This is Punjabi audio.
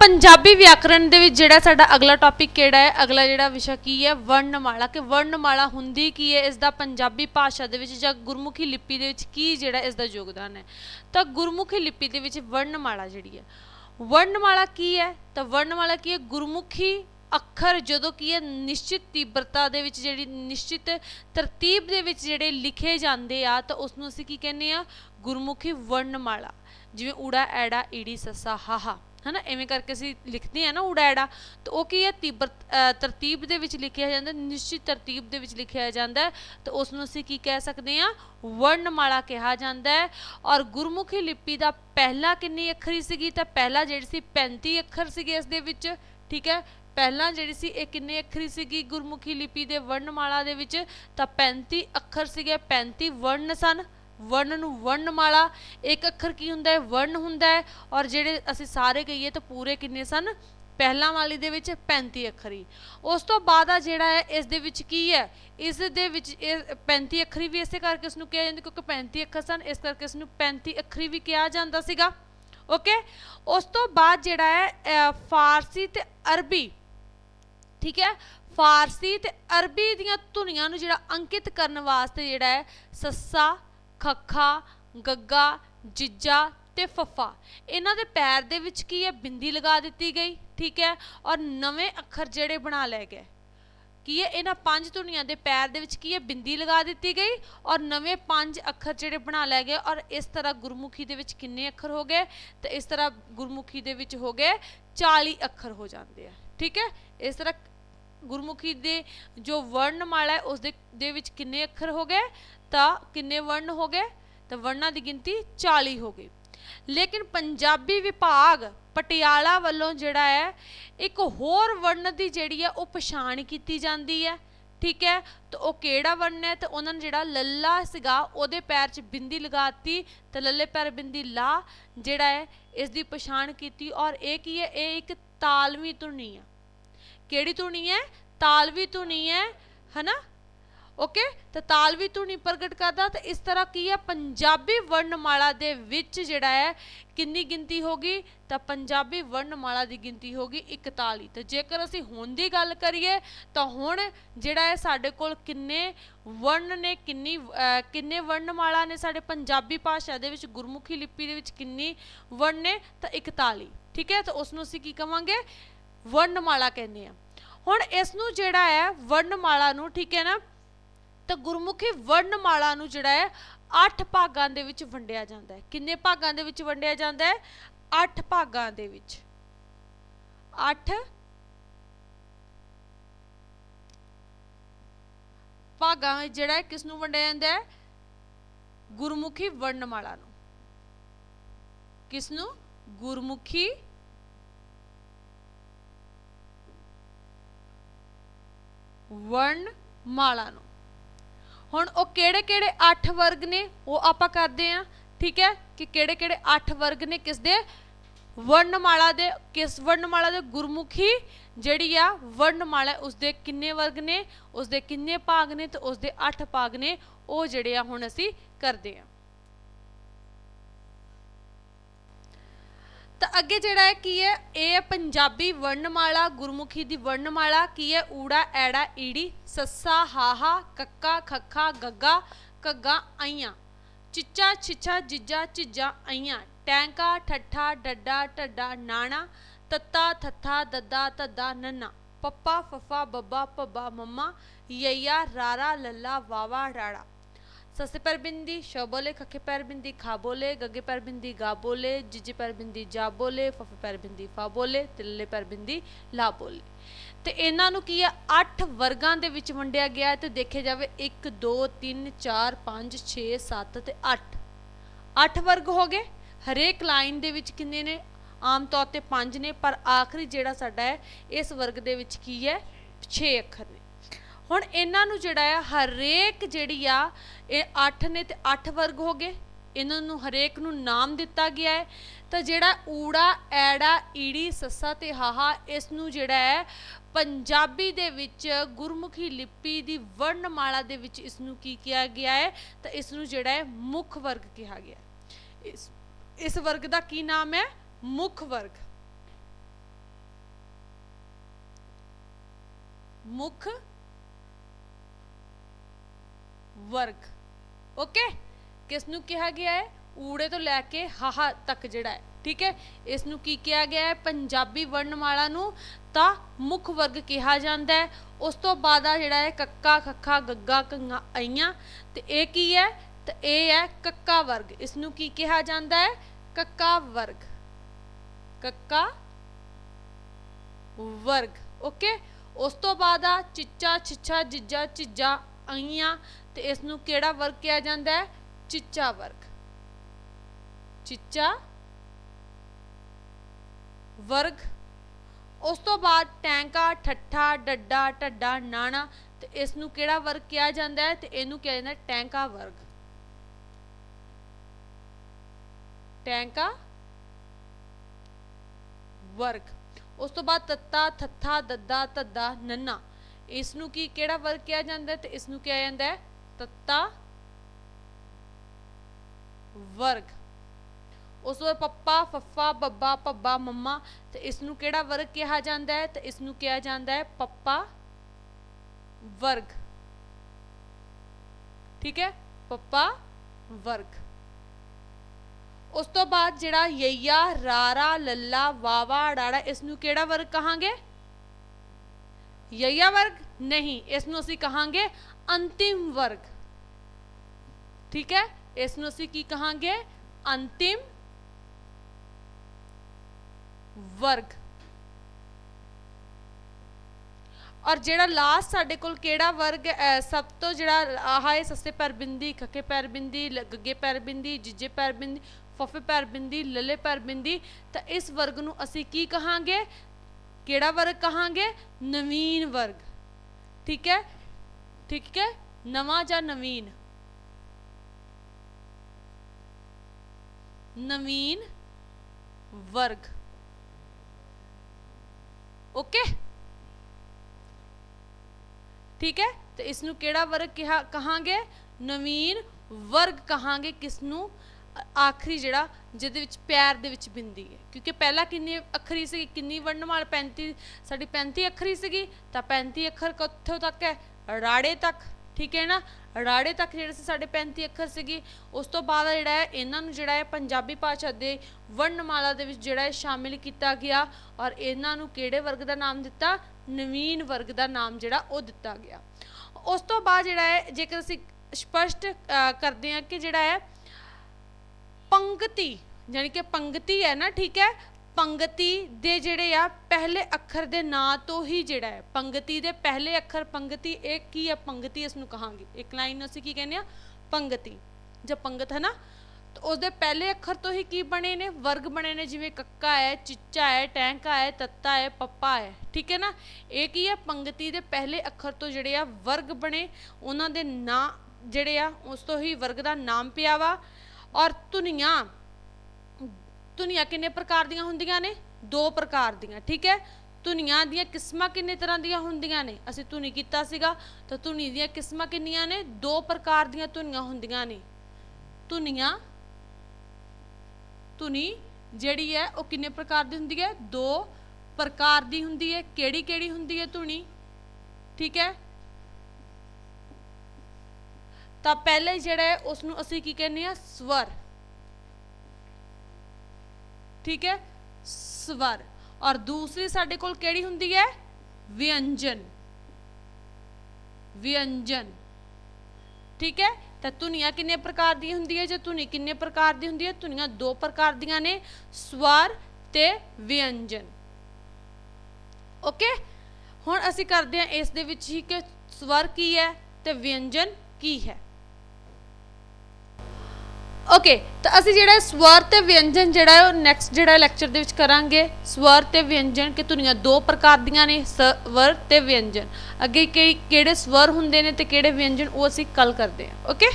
ਪੰਜਾਬੀ ਵਿਆਕਰਣ ਦੇ ਵਿੱਚ ਜਿਹੜਾ ਸਾਡਾ ਅਗਲਾ ਟੌਪਿਕ ਕਿਹੜਾ ਹੈ? ਅਗਲਾ ਜਿਹੜਾ ਵਿਸ਼ਾ ਕੀ ਹੈ? ਵਰਣਮਾਲਾ। ਕਿ ਵਰਣਮਾਲਾ ਹੁੰਦੀ ਕੀ ਹੈ? ਇਸ ਦਾ ਪੰਜਾਬੀ ਭਾਸ਼ਾ ਦੇ ਵਿੱਚ ਜਾਂ ਗੁਰਮੁਖੀ ਲਿਪੀ ਦੇ ਵਿੱਚ ਕੀ ਜਿਹੜਾ ਇਸ ਦਾ ਯੋਗਦਾਨ ਹੈ? ਤਾਂ ਗੁਰਮੁਖੀ ਲਿਪੀ ਦੇ ਵਿੱਚ ਵਰਣਮਾਲਾ ਜਿਹੜੀ ਹੈ। ਵਰਣਮਾਲਾ ਕੀ ਹੈ? ਤਾਂ ਵਰਣਮਾਲਾ ਕੀ ਹੈ? ਗੁਰਮੁਖੀ ਅੱਖਰ ਜਦੋਂ ਕੀ ਹੈ? ਨਿਸ਼ਚਿਤ ਤੀਬਰਤਾ ਦੇ ਵਿੱਚ ਜਿਹੜੀ ਨਿਸ਼ਚਿਤ ਤਰਤੀਬ ਦੇ ਵਿੱਚ ਜਿਹੜੇ ਲਿਖੇ ਜਾਂਦੇ ਆ, ਤਾਂ ਉਸ ਨੂੰ ਅਸੀਂ ਕੀ ਕਹਿੰਦੇ ਆ? ਗੁਰਮੁਖੀ ਵਰਣਮਾਲਾ। ਜਿਵੇਂ ਊੜਾ, ਐੜਾ, ਈੜੀ, ਸੱਸਾ ਹਾਹਾ ਹਨਾ, ਐਵੇਂ ਕਰਕੇ ਅਸੀਂ ਲਿਖਦੇ ਆ ਨਾ ਊੜਾ ਐੜਾ ਤਾਂ ਉਹ ਕੀ ਹੈ, ਤੀਬਰ ਤਰਤੀਬ ਦੇ ਵਿੱਚ ਲਿਖਿਆ ਜਾਂਦਾ, ਨਿਸ਼ਚਿਤ ਤਰਤੀਬ ਦੇ ਵਿੱਚ ਲਿਖਿਆ ਜਾਂਦਾ ਤਾਂ ਉਸ ਨੂੰ ਅਸੀਂ ਕੀ ਕਹਿ ਸਕਦੇ ਆ ਵਰਣਮਾਲਾ ਕਿਹਾ ਜਾਂਦਾ ਹੈ। ਔਰ ਗੁਰਮੁਖੀ ਲਿਪੀ ਦਾ ਪਹਿਲਾ ਕਿੰਨੀ ਅੱਖਰੀ ਸੀਗੀ? ਤਾਂ ਪਹਿਲਾ ਜਿਹੜੀ ਸੀ 35 ਅੱਖਰ ਸੀਗੇ ਇਸ ਦੇ ਵਿੱਚ, ਠੀਕ ਹੈ? ਪਹਿਲਾਂ ਜਿਹੜੀ ਸੀ, ਇਹ ਕਿੰਨੇ ਅੱਖਰੀ ਸੀਗੀ ਗੁਰਮੁਖੀ ਲਿਪੀ ਦੇ ਵਰਣਮਾਲਾ ਦੇ ਵਿੱਚ? ਤਾਂ 35 ਅੱਖਰ ਸੀਗੇ 35 ਵਰਣ ਸਨ। ਵਰਣ ਨੂੰ ਵਰਣਮਾਲਾ, ਇੱਕ ਅੱਖਰ ਕੀ ਹੁੰਦਾ ਹੈ? ਵਰਣ ਹੁੰਦਾ ਹੈ। ਔਰ ਜਿਹੜੇ ਅਸੀਂ ਸਾਰੇ ਕਹੀਏ ਤਾਂ ਪੂਰੇ ਕਿੰਨੇ ਸਨ? ਪਹਿਲਾਂ ਵਾਲੀ ਦੇ ਵਿੱਚ 35 ਅੱਖਰੀ। ਉਸ ਤੋਂ ਬਾਅਦ ਆ ਜਿਹੜਾ ਹੈ, ਇਸ ਦੇ ਵਿੱਚ ਕੀ ਹੈ? ਇਸ ਦੇ ਵਿੱਚ ਇਹ 35 ਅੱਖਰੀ ਵੀ ਇਸੇ ਕਰਕੇ ਇਸ ਨੂੰ ਕਿਹਾ ਜਾਂਦਾ ਕਿਉਂਕਿ 35 ਅੱਖਰ ਸਨ, ਇਸ ਕਰਕੇ ਇਸ ਨੂੰ 35 ਅੱਖਰੀ ਵੀ ਕਿਹਾ ਜਾਂਦਾ ਸੀਗਾ। ਓਕੇ ਉਸ ਤੋਂ ਬਾਅਦ ਜਿਹੜਾ ਹੈ ਫਾਰਸੀ ਤੇ ਅਰਬੀ। ਠੀਕ ਹੈ? ਫਾਰਸੀ ਤੇ ਅਰਬੀ ਦੀਆਂ ਧੁਨੀਆਂ ਨੂੰ ਜਿਹੜਾ ਅੰਕਿਤ ਕਰਨ ਵਾਸਤੇ ਜਿਹੜਾ ਹੈ, ਸੱਸਾ ਖੱਖਾ, ਗੱਗਾ, ਜਿੱਜਾ ਤੇ ਫੱਫਾ। ਇਹਨਾਂ ਦੇ ਪੈਰ ਦੇ ਵਿੱਚ ਕੀ ਹੈ? ਬਿੰਦੀ ਲਗਾ ਦਿੱਤੀ ਗਈ, ਠੀਕ ਹੈ? ਔਰ ਨਵੇਂ ਅੱਖਰ ਜਿਹੜੇ ਬਣਾ ਲਏ ਗਏ। ਕੀ ਹੈ? ਇਹਨਾਂ ਪੰਜ ਧੁਨੀਆਂ ਦੇ ਪੈਰ ਦੇ ਵਿੱਚ ਕੀ ਹੈ? ਬਿੰਦੀ ਲਗਾ ਦਿੱਤੀ ਗਈ ਔਰ ਨਵੇਂ ਪੰਜ ਅੱਖਰ ਜਿਹੜੇ ਬਣਾ ਲਏ ਗਏ ਔਰ ਇਸ ਤਰ੍ਹਾਂ ਗੁਰਮੁਖੀ ਦੇ ਵਿੱਚ ਕਿੰਨੇ ਅੱਖਰ ਹੋ ਗਏ? ਤੇ ਇਸ ਤਰ੍ਹਾਂ ਗੁਰਮੁਖੀ ਦੇ ਵਿੱਚ ਹੋ ਗਏ 40 ਅੱਖਰ ਹੋ ਜਾਂਦੇ ਆ, ਠੀਕ ਹੈ? ਇਸ ਤਰ੍ਹਾਂ ਗੁਰਮੁਖੀ ਦੇ ਜੋ ਵਰਣਮਾਲਾ ਹੈ ਉਸ ਦੇ ਦੇ ਵਿੱਚ ਕਿੰਨੇ ਅੱਖਰ ਹੋ ਗਏ? ਤਾਂ ਕਿੰਨੇ ਵਰਣ ਹੋ ਗਏ? ਤਾਂ ਵਰਣਾਂ ਦੀ ਗਿਣਤੀ 40 ਹੋ ਗਈ। ਲੇਕਿਨ ਪੰਜਾਬੀ ਵਿਭਾਗ ਪਟਿਆਲਾ ਵੱਲੋਂ ਜਿਹੜਾ ਹੈ, ਇੱਕ ਹੋਰ ਵਰਣ ਦੀ ਜਿਹੜੀ ਹੈ, ਉਹ ਪਛਾਣ ਕੀਤੀ ਜਾਂਦੀ ਹੈ। ਠੀਕ ਹੈ? ਤਾਂ ਉਹ ਕਿਹੜਾ ਵਰਣ ਹੈ? ਤੇ ਉਹਨਾਂ ਨੇ ਜਿਹੜਾ ਲੱਲਾ ਸੀਗਾ, ਉਹਦੇ ਪੈਰ 'ਚ ਬਿੰਦੀ ਲਗਾਤੀ। ਤੇ ਲੱਲੇ ਪੈਰ ਬਿੰਦੀ ਲਾ ਜਿਹੜਾ ਹੈ, ਇਸ ਦੀ ਪਛਾਣ ਕੀਤੀ ਔਰ ਇਹ ਕੀ ਹੈ? ਇਹ ਇੱਕ ਤਾਲਵੀ ਧੁਨੀ ਹੈ ਕਿਹੜੀ ਧੁਨੀ ਹੈ? ਤਾਲਵੀ ਧੁਨੀ ਹੈ, ਹਨਾ? ਓਕੇ ਤਾਂ ਤਾਲਵੀ ਧੁਨੀ ਪ੍ਰਗਟ ਕਰਦਾ, ਤਾਂ ਇਸ ਤਰ੍ਹਾਂ ਕੀ ਹੈ? ਪੰਜਾਬੀ ਵਰਣਮਾਲਾ ਦੇ ਵਿੱਚ ਜਿਹੜਾ ਹੈ, ਕਿੰਨੀ ਗਿਣਤੀ ਹੋਗੀ ਤਾਂ ਪੰਜਾਬੀ ਵਰਣਮਾਲਾ ਦੀ ਗਿਣਤੀ ਹੋਗੀ 41 ਤੇ ਜੇਕਰ ਅਸੀਂ ਹੁਣ ਦੀ ਗੱਲ ਕਰੀਏ, ਤਾਂ ਹੁਣ ਜਿਹੜਾ ਹੈ ਸਾਡੇ ਕੋਲ ਕਿੰਨੇ ਵਰਣ ਨੇ, ਕਿੰਨੀ ਕਿੰਨੇ ਵਰਣਮਾਲਾ ਨੇ ਸਾਡੇ ਪੰਜਾਬੀ ਭਾਸ਼ਾ ਦੇ ਵਿੱਚ, ਗੁਰਮੁਖੀ ਲਿਪੀ ਦੇ ਵਿੱਚ ਕਿੰਨੀ ਵਰਣ ਨੇ? ਤਾਂ 41 ਠੀਕ ਹੈ? ਤਾਂ ਉਸ ਨੂੰ ਅਸੀਂ ਕੀ ਕਵਾਂਗੇ? ਵਰਣਮਾਲਾ ਕਹਿੰਦੇ ਆ। ਹੁਣ ਇਸ ਨੂੰ ਜਿਹੜਾ ਹੈ, ਵਰਣਮਾਲਾ ਨੂੰ, ਠੀਕ ਹੈ ਨਾ? ਤਾਂ ਗੁਰਮੁਖੀ ਵਰਣਮਾਲਾ ਨੂੰ ਜਿਹੜਾ ਹੈ, ਅੱਠ ਭਾਗਾਂ ਦੇ ਵਿੱਚ ਵੰਡਿਆ ਜਾਂਦਾ ਹੈ। ਕਿੰਨੇ ਭਾਗਾਂ ਦੇ ਵਿੱਚ ਵੰਡਿਆ ਜਾਂਦਾ ਹੈ? ਅੱਠ ਭਾਗਾਂ ਦੇ ਵਿੱਚ। ਅੱਠ ਭਾਗਾਂ ਵਿੱਚ ਜਿਹੜਾ ਹੈ, ਕਿਸ ਨੂੰ ਵੰਡਿਆ ਜਾਂਦਾ ਹੈ? ਗੁਰਮੁਖੀ ਵਰਣਮਾਲਾ ਨੂੰ। ਕਿਸ ਨੂੰ? ਗੁਰਮੁਖੀ ਵਰਣ ਮਾਲਾ ਨੂੰ। ਹੁਣ ਉਹ ਕਿਹੜੇ ਕਿਹੜੇ 8 ਵਰਗ ਨੇ, ਉਹ ਆਪਾਂ ਕਰਦੇ ਆ, ਠੀਕ ਹੈ, ਕਿ ਕਿਹੜੇ ਕਿਹੜੇ 8 ਵਰਗ ਨੇ ਕਿਸ ਦੇ ਵਰਣਮਾਲਾ ਦੇ, ਕਿਸ ਵਰਣਮਾਲਾ ਦੇ ਗੁਰਮੁਖੀ ਜਿਹੜੀ ਆ, ਵਰਣਮਾਲਾ ਉਸ ਦੇ ਕਿੰਨੇ ਵਰਗ ਨੇ ਉਸ ਦੇ ਕਿੰਨੇ ਭਾਗ ਨੇ ਤੇ ਉਸ ਦੇ 8 ਭਾਗ ਨੇ, ਉਹ ਜਿਹੜੇ ਆ ਹੁਣ ਅਸੀਂ ਕਰਦੇ ਆ। ਤਾਂ ਅੱਗੇ ਜਿਹੜਾ ਹੈ ਕੀ ਹੈ? ਇਹ ਹੈ ਪੰਜਾਬੀ ਵਰਣਮਾਲਾ, ਗੁਰਮੁਖੀ ਦੀ ਵਰਣਮਾਲਾ, ਕੀ ਹੈ? ਊੜਾ, ਐੜਾ, ਈੜੀ, ਸੱਸਾ, ਹਾਹਾ, ਕੱਕਾ, ਖੱਖਾ, ਗੱਗਾ ਕੱਗਾ ਆਈਆਂ ਚਿੱਚਾ, ਛਿੱਛਾ, ਜਿੱਜਾ ਝਿੱਜਾ ਆਈਆਂ ਟੈਂਕਾ, ਠੱਠਾ, ਡੱਡਾ, ਢੱਡਾ, ਨਾਣਾ। ਤੱਤਾ, ਥੱਥਾ, ਦੱਦਾ, ਧੱਦਾ, ਨੰਨਾ। ਪੱਪਾ, ਫੱਫਾ, ਬੱਬਾ, ਭੱਬਾ, ਮੰਮਾ, ਯਈਆ, ਰਾਰਾ, ਲੱਲਾ, ਵਾਵਾ, ਰਾੜਾ। ਸੱਸੇ ਪੈਰ ਬਿੰਦੀ ਸ਼ ਬੋਲੇ, ਖੱਖੇ ਪੈਰ ਬਿੰਦੀ ਖਾ ਬੋਲੇ, ਗੱਗੇ ਪੈਰ ਬਿੰਦੀ ਗਾ ਬੋਲੇ, ਜਿੱਜੇ ਪੈਰ ਬਿੰਦੀ ਜਾ ਬੋਲੇ, ਫਫੇ ਪੈਰ ਫਾ ਬੋਲੇ, ਤਿੱਲੇ ਪੈਰਬਿੰਦੀ ਲਾਬੋਲੇ ਲਾ ਤੇ ਇਹਨਾਂ ਨੂੰ ਕੀ ਹੈ 8 ਵਰਗਾਂ ਦੇ ਵਿੱਚ ਵੰਡਿਆ ਗਿਆ ਹੈ ਤੇ ਦੇਖਿਆ ਜਾਵੇ 1 2 3 4 5 6 7 ਤੇ 8 8 ਵਰਗ ਹੋ ਗਏ। ਹਰੇਕ ਲਾਈਨ ਦੇ ਵਿੱਚ ਕਿੰਨੇ ਨੇ? ਆਮ ਤੌਰ ਤੇ 5 ਨੇ, ਪਰ ਆਖਰੀ ਜਿਹੜਾ ਸਾਡਾ ਹੈ, ਇਸ ਵਰਗ ਦੇ ਵਿੱਚ ਕੀ ਹੈ? 6 ਅੱਖਰ ਨੇ। ਹੁਣ ਇਹਨਾਂ ਨੂੰ ਜਿਹੜਾ ਆ, ਹਰੇਕ ਜਿਹੜੀ ਆ, ਇਹ 8 ਨੇ ਤੇ 8 ਵਰਗ ਹੋ ਗਏ। ਇਹਨਾਂ ਨੂੰ ਹਰੇਕ ਨੂੰ ਨਾਮ ਦਿੱਤਾ ਗਿਆ ਹੈ। ਤਾਂ ਜਿਹੜਾ ਊੜਾ, ਐੜਾ, ਈੜੀ, ਸੱਸਾ ਤੇ ਹਾਹਾ, ਇਸ ਨੂੰ ਜਿਹੜਾ ਹੈ, ਪੰਜਾਬੀ ਦੇ ਵਿੱਚ ਗੁਰਮੁਖੀ ਲਿਪੀ ਦੀ ਵਰਣਮਾਲਾ ਦੇ ਵਿੱਚ ਇਸ ਨੂੰ ਕੀ ਕਿਹਾ ਗਿਆ ਹੈ? ਤਾਂ ਇਸ ਨੂੰ ਜਿਹੜਾ ਹੈ, ਮੁੱਖ ਵਰਗ ਕਿਹਾ ਗਿਆ ਇਸ ਇਸ ਵਰਗ ਦਾ ਕੀ ਨਾਮ ਹੈ? ਮੁੱਖ ਵਰਗ। ਮੁੱਖ ਵਰਗ। ਓਕੇ ਕਿਸ ਨੂੰ ਕਿਹਾ ਗਿਆ ਹੈ? ਊੜੇ ਤੋਂ ਲੈ ਕੇ ਹਾਹਾ ਤੱਕ ਜਿਹੜਾ ਹੈ। ਠੀਕ ਹੈ? ਇਸ ਨੂੰ ਕੀ ਕਿਹਾ ਗਿਆ ਹੈ? ਪੰਜਾਬੀ ਵਰਣਮਾਲਾ ਨੂੰ ਤਾਂ ਮੁੱਖ ਵਰਗ ਕਿਹਾ ਜਾਂਦਾ ਹੈ। ਉਸ ਤੋਂ ਬਾਅਦ ਆ ਜਿਹੜਾ ਹੈ, ਕੱਕਾ, ਖੱਖਾ, ਗੱਗਾ, ਕੰਗਾ ਆਈਆਂ ਤੇ ਇਹ ਕੀ ਹੈ? ਤੇ ਇਹ ਹੈ ਕੱਕਾ ਵਰਗ। ਇਸ ਨੂੰ ਕੀ ਕਿਹਾ ਜਾਂਦਾ ਹੈ? ਕੱਕਾ ਵਰਗ। ਕੱਕਾ ਵਰਗ। ਓਕੇ ਉਸ ਤੋਂ ਬਾਅਦ ਆ ਚਿੱਚਾ, ਛਿੱਛਾ, ਜਿੱਜਾ ਝਿੱਜਾ ਆਈਆਂ ਤੇ ਇਸ ਨੂੰ ਕਿਹੜਾ ਵਰਗ ਕਿਹਾ ਜਾਂਦਾ ਹੈ? ਚਿੱਚਾ ਵਰਗ। ਚਿੱਚਾ ਵਰਗ। ਉਸ ਤੋਂ ਬਾਅਦ ਟੈਂਕਾ, ਠੱਠਾ, ਡੱਡਾ, ਢੱਡਾ, ਨਾਣਾ ਤੇ ਇਸ ਨੂੰ ਕਿਹੜਾ ਵਰਗ ਕਿਹਾ ਜਾਂਦਾ ਹੈ? ਤੇ ਇਹਨੂੰ ਕਿਹਾ ਜਾਂਦਾ ਟੈਂਕਾ ਵਰਗ। ਟੈਂਕਾ ਵਰਗ। ਉਸ ਤੋਂ ਬਾਅਦ ਤੱਤਾ, ਥੱਥਾ, ਦੱਦਾ, ਧੱਦਾ, ਨੰਨਾ। ਇਸ ਨੂੰ ਕੀ ਕਿਹੜਾ ਵਰਗ ਕਿਹਾ ਜਾਂਦਾ ਹੈ? ਤੇ ਇਸ ਨੂੰ ਕਿਹਾ ਜਾਂਦਾ ਹੈ ਤੱਤਾ ਵਰਗ। ਉਸ ਤੋਂ ਪੱਪਾ, ਫੱਫਾ, ਬੱਬਾ ਪੱਬਾ ਮੰਮਾ, ਤੇ ਇਸ ਨੂੰ ਕਿਹੜਾ ਵਰਗ ਕਿਹਾ ਜਾਂਦਾ ਹੈ? ਤੇ ਇਸ ਨੂੰ ਕਿਹਾ ਜਾਂਦਾ ਹੈ ਪੱਪਾ ਵਰਗ। ਠੀਕ ਹੈ? ਪੱਪਾ ਵਰਗ। ਉਸ ਤੋਂ ਬਾਅਦ ਜਿਹੜਾ ਯਈਆ, ਰਾਰਾ, ਲੱਲਾ, ਵਾਵਾ ਡਾੜਾ ਇਸ ਨੂੰ ਕਿਹੜਾ ਵਰਗ ਕਹਾਂਗੇ? ਯਈਆ ਵਰਗ? ਨਹੀਂ, ਇਸ ਨੂੰ ਅਸੀਂ ਕਹਾਂਗੇ ਅੰਤਿਮ ਵਰਗ। ਠੀਕ ਹੈ? ਇਸ ਨੂੰ ਅਸੀਂ ਕੀ ਕਹਾਂਗੇ? ਅੰਤਿਮ ਵਰਗ। ਔਰ ਜਿਹੜਾ ਲਾਸਟ ਸਾਡੇ ਕੋਲ ਕਿਹੜਾ ਵਰਗ ਸਭ ਤੋਂ ਜਿਹੜਾ ਆਹ ਹੈ ਸੱਸੇ ਪੈਰ ਬਿੰਦੀ ਖੱਕੇ ਪੈਰ ਬਿੰਦੀ ਲ- ਗੱਗੇ ਪੈਰ ਬਿੰਦੀ ਜਿੱਜੇ ਪੈਰ ਬਿੰਦੀ ਫਫੇ ਪੈਰ ਬਿੰਦੀ ਲੱਲੇ ਪੈਰ ਬਿੰਦੀ ਤਾਂ ਇਸ ਵਰਗ ਨੂੰ ਅਸੀਂ ਕੀ ਕਹਾਂਗੇ? ਕਿਹੜਾ ਵਰਗ ਕਹਾਂਗੇ? ਨਵੀਨ ਵਰਗ। ਠੀਕ ਹੈ? ਠੀਕ ਹੈ? ਨਵਾਂ ਜਾਂ ਨਵੀਨ? ਨਵੀਨ ਵਰਗ। ਓਕੇ ਠੀਕ ਹੈ? ਤੇ ਇਸ ਨੂੰ ਕਿਹੜਾ ਵਰਗ ਕਿਹਾ ਕਹਾਂਗੇ? ਨਵੀਨ ਵਰਗ ਕਹਾਂਗੇ ਕਿਸ ਨੂੰ ਆਖਰੀ ਜਿਹੜਾ, ਜਿਹਦੇ ਵਿੱਚ ਪੈਰ ਦੇ ਵਿੱਚ ਬਿੰਦੀ ਹੈ। ਕਿਉਂਕਿ ਪਹਿਲਾਂ ਕਿੰਨੀ ਅੱਖਰੀ ਸੀ ਕਿੰਨੀ ਵਰਣਮਾਲ 35 ਸਾਡੀ 35 ਅੱਖਰੀ ਸੀਗੀ, ਤਾਂ 35 ਅੱਖਰ ਕਿੱਥੋਂ ਤੱਕ ਹੈ? ਰਾੜੇ ਤੱਕ, ਠੀਕ ਹੈ ਨਾ? ਰਾੜੇ ਤੱਕ ਜਿਹੜੇ ਸੀ ਸਾਡੇ 35 ਅੱਖਰ ਸੀਗੀ, ਉਸ ਤੋਂ ਬਾਅਦ ਜਿਹੜਾ ਹੈ, ਇਹਨਾਂ ਨੂੰ ਜਿਹੜਾ ਹੈ ਪੰਜਾਬੀ ਭਾਸ਼ਾ ਦੇ ਵਰਣਮਾਲਾ ਦੇ ਵਿੱਚ ਜਿਹੜਾ ਹੈ ਸ਼ਾਮਿਲ ਕੀਤਾ ਗਿਆ, ਔਰ ਇਹਨਾਂ ਨੂੰ ਕਿਹੜੇ ਵਰਗ ਦਾ ਨਾਮ ਦਿੱਤਾ? ਨਵੀਨ ਵਰਗ ਦਾ ਨਾਮ ਜਿਹੜਾ, ਉਹ ਦਿੱਤਾ ਗਿਆ। ਉਸ ਤੋਂ ਬਾਅਦ ਜਿਹੜਾ ਹੈ, ਜੇਕਰ ਅਸੀਂ ਸਪਸ਼ਟ ਕਰਦੇ ਹਾਂ ਕਿ ਜਿਹੜਾ ਹੈ ਪੰਗਤੀ ਯਾਨੀ ਕਿ ਪੰਗਤੀ ਹੈ ਨਾ, ਠੀਕ ਹੈ? ਪੰਗਤੀ ਦੇ ਜਿਹੜੇ ਆ, ਪਹਿਲੇ ਅੱਖਰ ਦੇ ਨਾਂ ਤੋਂ ਹੀ ਜਿਹੜਾ ਹੈ। ਪੰਗਤੀ ਦੇ ਪਹਿਲੇ ਅੱਖਰ, ਪੰਗਤੀ, ਇਹ ਕੀ ਹੈ? ਪੰਗਤੀ ਇਸ ਨੂੰ ਕਹਾਂਗੇ। ਇੱਕ ਲਾਈਨ ਨੂੰ ਅਸੀਂ ਕੀ ਕਹਿੰਦੇ ਆ ਪੰਗਤੀ। ਜਾਂ ਪੰਗਤ ਹੈ ਨਾ, ਤਾਂ ਉਸਦੇ ਪਹਿਲੇ ਅੱਖਰ ਤੋਂ ਹੀ ਕੀ ਬਣੇ ਨੇ? ਵਰਗ ਬਣੇ ਨੇ, ਜਿਵੇਂ ਕੱਕਾ ਹੈ, ਚਿੱਚਾ ਹੈ, ਟੈਂਕਾ ਹੈ, ਤੱਤਾ ਹੈ, ਪੱਪਾ ਹੈ। ਠੀਕ ਹੈ ਨਾ? ਇਹ ਕੀ ਹੈ? ਪੰਗਤੀ ਦੇ ਪਹਿਲੇ ਅੱਖਰ ਤੋਂ ਜਿਹੜੇ ਆ, ਵਰਗ ਬਣੇ। ਉਹਨਾਂ ਦੇ ਨਾਂ ਜਿਹੜੇ ਆ, ਉਸ ਤੋਂ ਹੀ ਵਰਗ ਦਾ ਨਾਮ ਪਿਆ ਵਾ। ਔਰ ਧੁਨੀਆਂ ਧੁਨੀਆਂ ਕਿੰਨੇ ਪ੍ਰਕਾਰ ਦੀਆਂ ਹੁੰਦੀਆਂ ਨੇ? ਦੋ ਪ੍ਰਕਾਰ ਦੀਆਂ, ਠੀਕ ਹੈ? ਧੁਨੀਆਂ ਦੀਆਂ ਕਿਸਮਾਂ ਕਿੰਨੇ ਤਰ੍ਹਾਂ ਦੀਆਂ ਹੁੰਦੀਆਂ ਨੇ? ਅਸੀਂ ਧੁਨੀ ਕੀਤਾ ਸੀਗਾ, ਤਾਂ ਧੁਨੀ ਦੀਆਂ ਕਿਸਮਾਂ ਕਿੰਨੀਆਂ ਨੇ? ਦੋ ਪ੍ਰਕਾਰ ਦੀਆਂ ਧੁਨੀਆਂ ਹੁੰਦੀਆਂ ਨੇ। ਧੁਨੀਆਂ, ਧੁਨੀ ਜਿਹੜੀ ਹੈ, ਉਹ ਕਿੰਨੇ ਪ੍ਰਕਾਰ ਦੀ ਹੁੰਦੀ ਹੈ? ਦੋ ਪ੍ਰਕਾਰ ਦੀ ਹੁੰਦੀ ਹੈ। ਕਿਹੜੀ ਕਿਹੜੀ ਹੁੰਦੀ ਹੈ ਧੁਨੀ? ਠੀਕ ਹੈ? ਤਾਂ ਪਹਿਲੇ ਜਿਹੜਾ ਹੈ ਉਸ ਨੂੰ ਅਸੀਂ ਕੀ ਕਹਿੰਦੇ ਆ ਸਵਰ। ਠੀਕ ਹੈ? ਸਵਰ। ਔਰ ਦੂਸਰੀ ਸਾਡੇ ਕੋਲ ਕਿਹੜੀ ਹੁੰਦੀ ਹੈ? ਵਿਅੰਜਨ। ਵਿਅੰਜਨ। ਠੀਕ ਹੈ? ਤਾਂ ਧੁਨੀਆਂ ਕਿੰਨੇ ਪ੍ਰਕਾਰ ਦੀ ਹੁੰਦੀ ਹੈ ਜੇ ਧੁਨੀ ਕਿੰਨੇ ਪ੍ਰਕਾਰ ਦੀ ਹੁੰਦੀ ਹੈ? ਧੁਨੀਆਂ ਦੋ ਪ੍ਰਕਾਰ ਦੀਆਂ ਨੇ, ਸਵਰ ਤੇ ਵਿਅੰਜਨ। ਓਕੇ ਹੁਣ ਅਸੀਂ ਕਰਦੇ ਹਾਂ ਇਸ ਦੇ ਵਿੱਚ ਹੀ ਕਿ ਸਵਰ ਕੀ ਹੈ ਤੇ ਵਿਅੰਜਨ ਕੀ ਹੈ। ਓਕੇ ਤਾਂ ਅਸੀਂ ਜਿਹੜਾ ਸਵਰ ਤੇ ਵਿਅੰਜਨ ਜਿਹੜਾ ਹੈ ਉਹ ਨੈਕਸਟ ਜਿਹੜਾ ਲੈਕਚਰ ਦੇ ਵਿੱਚ ਕਰਾਂਗੇ। ਸਵਰ ਤੇ ਵਿਅੰਜਨ ਕਿ ਧੁਨੀਆਂ ਦੋ ਪ੍ਰਕਾਰ ਦੀਆਂ ਨੇ, ਸਵਰ ਤੇ ਵਿਅੰਜਨ। ਅੱਗੇ ਕਈ ਕਿਹੜੇ ਸਵਰ ਹੁੰਦੇ ਨੇ ਤੇ ਕਿਹੜੇ ਵਿਅੰਜਨ ਉਹ ਅਸੀਂ ਕੱਲ ਕਰਦੇ ਹਾਂ ਓਕੇ